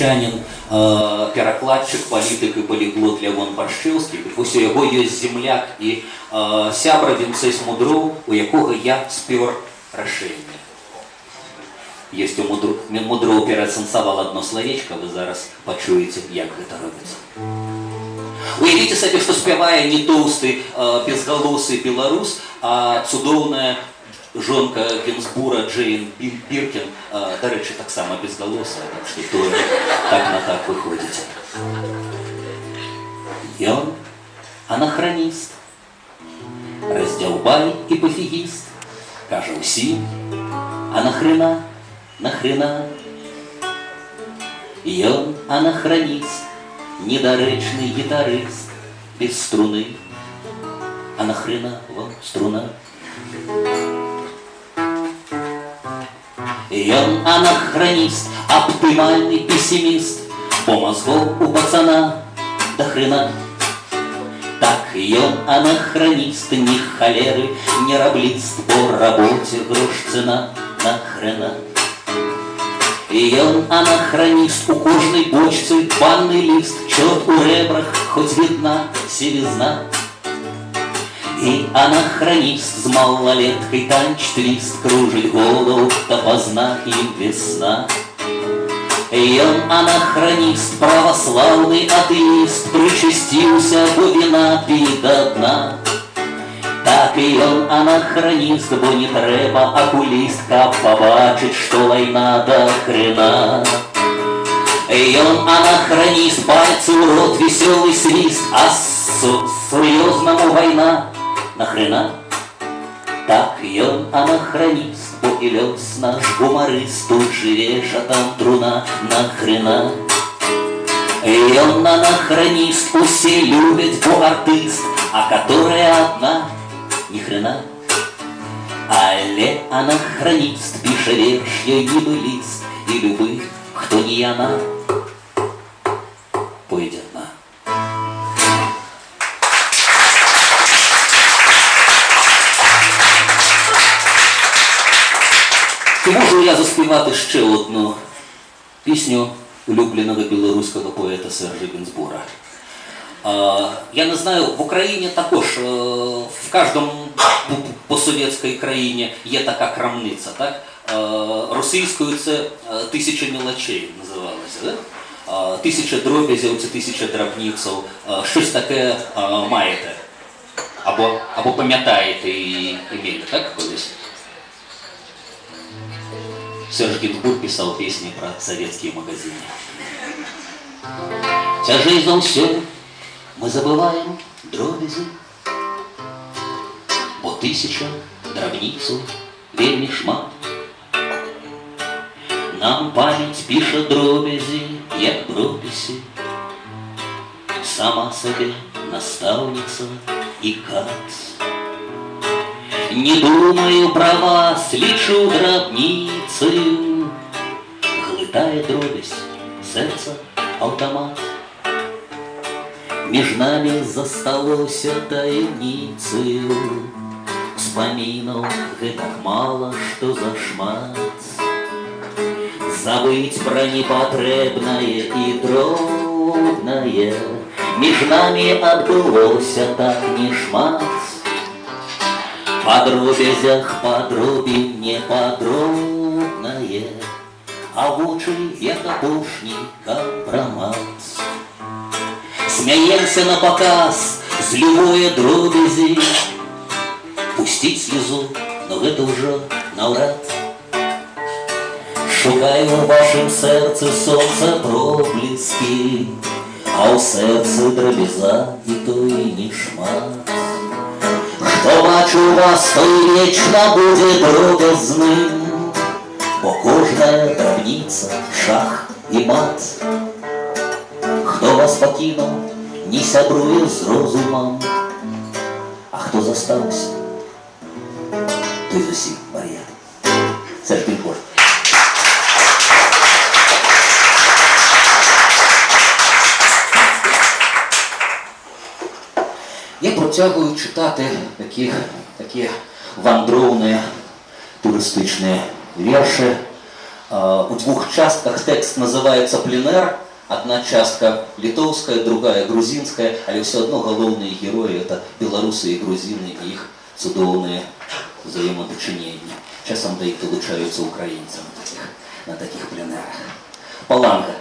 беларусчанин э, перакладчык палітык і паліглот Лявон Баршчэўскі вось у яго ёсць земляк і э, сябра вінцэй мудроў у якога я спёр рашэнне Есть у мудру, мудроў пераасэнсавал одно словечко вы зараз пачуеце як гэта робіцца Уявіце сабе што спявае не тоўсты э, безгалосы беларус а цудоўная жонка Генсбура Джейн Бир- Биркин, э, дарэчы, таксама безгалосая, так што тое так на так выходзіць. Ён анахраніст, раздзяўбай і пафігіст, кажа ўсім, а нахрена, нахрена. Ён анахраніст, недарэчны гітарыст, без струны, а нахрена вам струна? Ён анахраніст, аптымальны песіміст, бо мозгоў у пацана да хрена. Так ён анахраніст, ні халеры, не рабліст, бо рабоце грош цена на хрена. І ён анахраніст у кожнай бочцы банны ліст, чорт у рэбрах, хоць відна сівізна. И анахронист с малолеткой танчит лист, Кружит голову допоздна им весна. И он анахронист, православный атеист, Причастился до вина пить до дна. Так і ён анахроніст, бо не трэба акуліст, каб пабачыць, што вайна да хрена. Ён анахроніст, пальцы ў рот весёлый свист, а су- сур'ёзнаму вайна нахрена? Так ён анахроніст, бо і лёс наш гумарыст, тут жывеш, а там труна нахрена. Ён анахроніст, усе любяць, бо артыст, а которая одна, ни хрена. Але анахроніст піша верш, ёй нібы ліст, і любы, хто не яна, Я заспівати ще одну пісню улюбленого білоруського поета Сержа Гінзбура? Я не знаю, в Україні також е, в кожному по- постсовєтській країні є така крамниця, так? Е, Російською це е, тисяча мілочей називалося, так? Тисяча дробязів, це тисяча драбніців. Щось таке маєте. Або, або пам'ятаєте і імієте, так, колись? Серж Гинзбург писал песни про советские магазины. Вся жизнь за все мы забываем дробязі, бо тисяча дробницю вельмі шмат. Нам пам'ять пише дробязі, як дробязі, сама собі наставниця і кат. Не думаю про вас, лічу гробницею, Глитає дробязь, серце автомат. Між нами засталося таємницею, Вспоминов гэтак мало, что за шмат. Забыть про непотребное и дробное Між нами отбылося так не шмат. По дробязях подробім неподробнае, А вочы, як апошні кампрамат. Смяемся на показ з любое дробязі, Пустить слезу, но гэта ўжо наўрад. Шукаю в вашем сердце солнце проблески, А у сердце дробяза і той не шмат. Хто бачу вас, той вічно буде дробязним, Бо кожна дробниця, шах і мат. Хто вас покинув, не сябрує з розумом, А хто застався, той з Я протягую читати такі, такі вандровні туристичні вірші. А, У двух частках текст называется «Пленэр». Одна частка литовская, другая грузинская, але все одно галоўныя герои это белорусы и грузины и их цудоўныя взаимодочинения. Часам да іх долучаюцца украінцы на таких, на таких пленэрах. Паланга.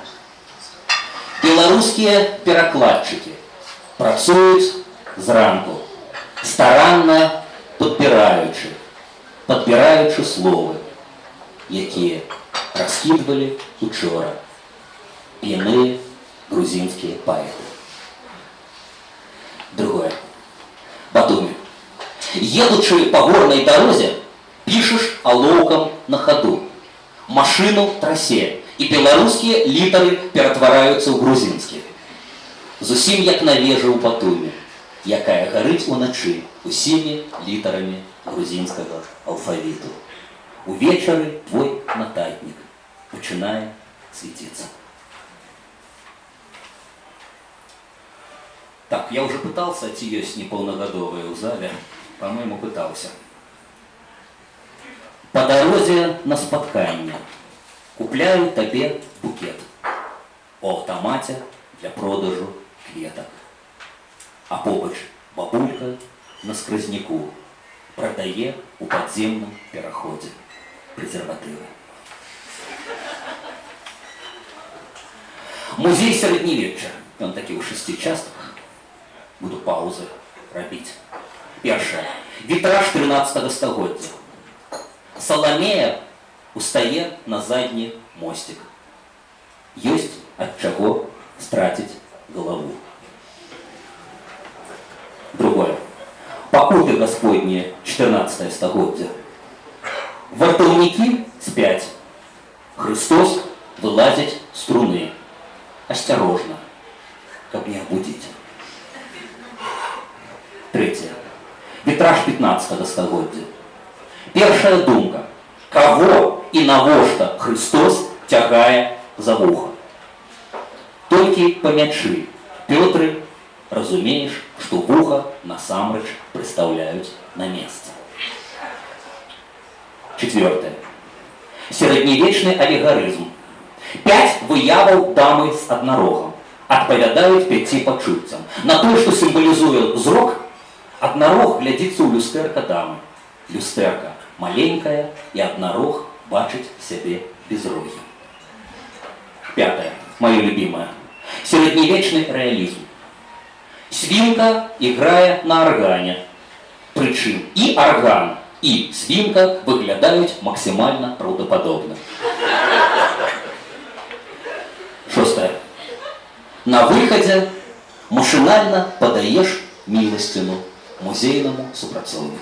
Беларускія перакладчыкі працуюць зранку, старанна падбіраючы, падбіраючы словы, якія раскидывали учора пьяные грузинские поэты. Другое. Батуми. Едучи по горной дорозе, пишешь алоўкам на ходу. Машину трасе, и белорусские литеры ператвараюцца ў грузинские. Зусім як на вежа ў Батуме, якая гарыць уначы усімі літарамі грузинскага алфавіту. Увечары твой нататнік пачынае светиться. Так, я уже пытался, ці ёсць непаўнагадовыя ў зале, по-моему, пытался. По дорозе на спатканне купляю табе букет у аўтамаце для продажу кветак. А побач бабулька на скразняку прадае у падземным пераходзе презерватывы. Музей сярэднявечча, ён такі ў шасці частках. Буду паузы рабіць. Першае. Вітраж 13 стагоддзя. Саламея устае на задні мостик. Ёсць ад чаго страціць галаву. Пакуты Господние, 14 стагоддзя. Вартаўнікі спяць. Христос вылазіць з струны. Осторожно, каб не обудить. Третье. Витраж 15 стагоддзя. Першая думка. Кого и навошта Христос тягае за вуха? Толькі памячы. Пётры, разумееш, што вуха насамрэч прыстаўляюць на месца. Четвертое. Сярэднявечны алегарызм. Пять выяваў дамы з аднарогам адпавядаюць пяці пачуццям. На тое, што сімвалізуе зрок, аднарог глядзіцца ў люстэрка дамы. Люстэрка маленькая і аднарог бачыць сябе без рогі. Пятое, мое любимое. Сярэднявечны рэалізм. Свінка іграе на аргане. Прычым і арган, і свінка выглядаюць максімальна праўдападобна. Шостое. На выходе машинально подаешь милостину музейному супрацоўніку.